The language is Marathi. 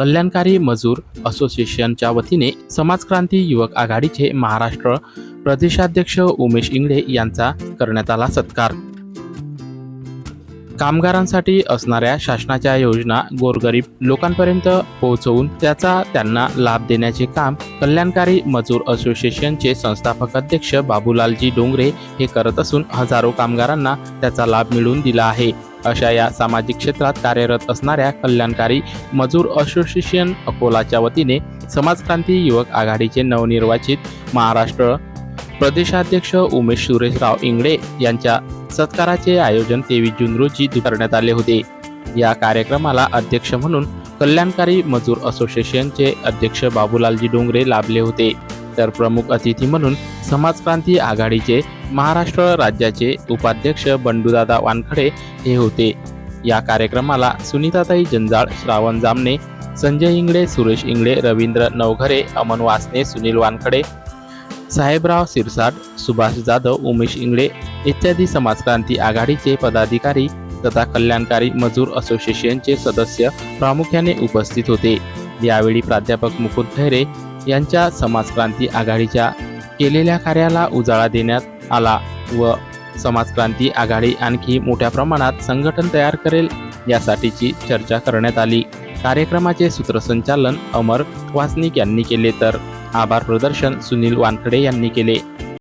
कल्याणकारी मजूर असोसिएशनच्या वतीने समाजक्रांती युवक आघाडीचे महाराष्ट्र प्रदेशाध्यक्ष उमेश इंगळे यांचा करण्यात आला सत्कार. कामगारांसाठी असणाऱ्या शासनाच्या योजना गोरगरीब लोकांपर्यंत पोहोचवून त्याचा त्यांना लाभ देण्याचे काम कल्याणकारी मजूर असोसिएशनचे संस्थापक अध्यक्ष बाबूलालजी डोंगरे हे करत असून हजारो कामगारांना त्याचा लाभ मिळवून दिला आहे. अशा या सामाजिक क्षेत्रात कार्यरत असणाऱ्या कल्याणकारी मजूर असोसिएशन अकोलाच्या वतीने समाजक्रांती युवक आघाडीचे नवनिर्वाचित महाराष्ट्र प्रदेशाध्यक्ष उमेश सुरेशराव इंगळे यांच्या सत्काराचे आयोजन तेवीस जून रोजी करण्यात आले होते. या कार्यक्रमाला अध्यक्ष म्हणून कल्याणकारी मजूर असोसिएशनचे अध्यक्ष बाबूलालजी डोंगरे लाभले होते. तर प्रमुख अतिथी म्हणून समाजक्रांती आघाडीचे महाराष्ट्र राज्याचे उपाध्यक्ष बंडूदादा वानखडे हे होते. या कार्यक्रमाला सुनीताताई जंजाळ श्रावण जामने संजय इंगळे सुरेश इंगळे रवींद्र नवघरे अमन वासने सुनील वानखडे साहेबराव सिरसाट सुभाष जाधव उमेश इंगळे इत्यादी समाजक्रांती आघाडीचे पदाधिकारी तथा कल्याणकारी मजूर असोसिएशनचे सदस्य प्रामुख्याने उपस्थित होते. यावेळी प्राध्यापक मुकुंद खैरे यांच्या समाजक्रांती आघाडीच्या केलेल्या कार्याला उजाळा देण्यात आला व समाजक्रांती आघाडी आणखी मोठ्या प्रमाणात संघटन तयार करेल यासाठीची चर्चा करण्यात आली. कार्यक्रमाचे सूत्रसंचालन अमर वासनिक यांनी केले तर आभार प्रदर्शन सुनील वानखडे यांनी केले.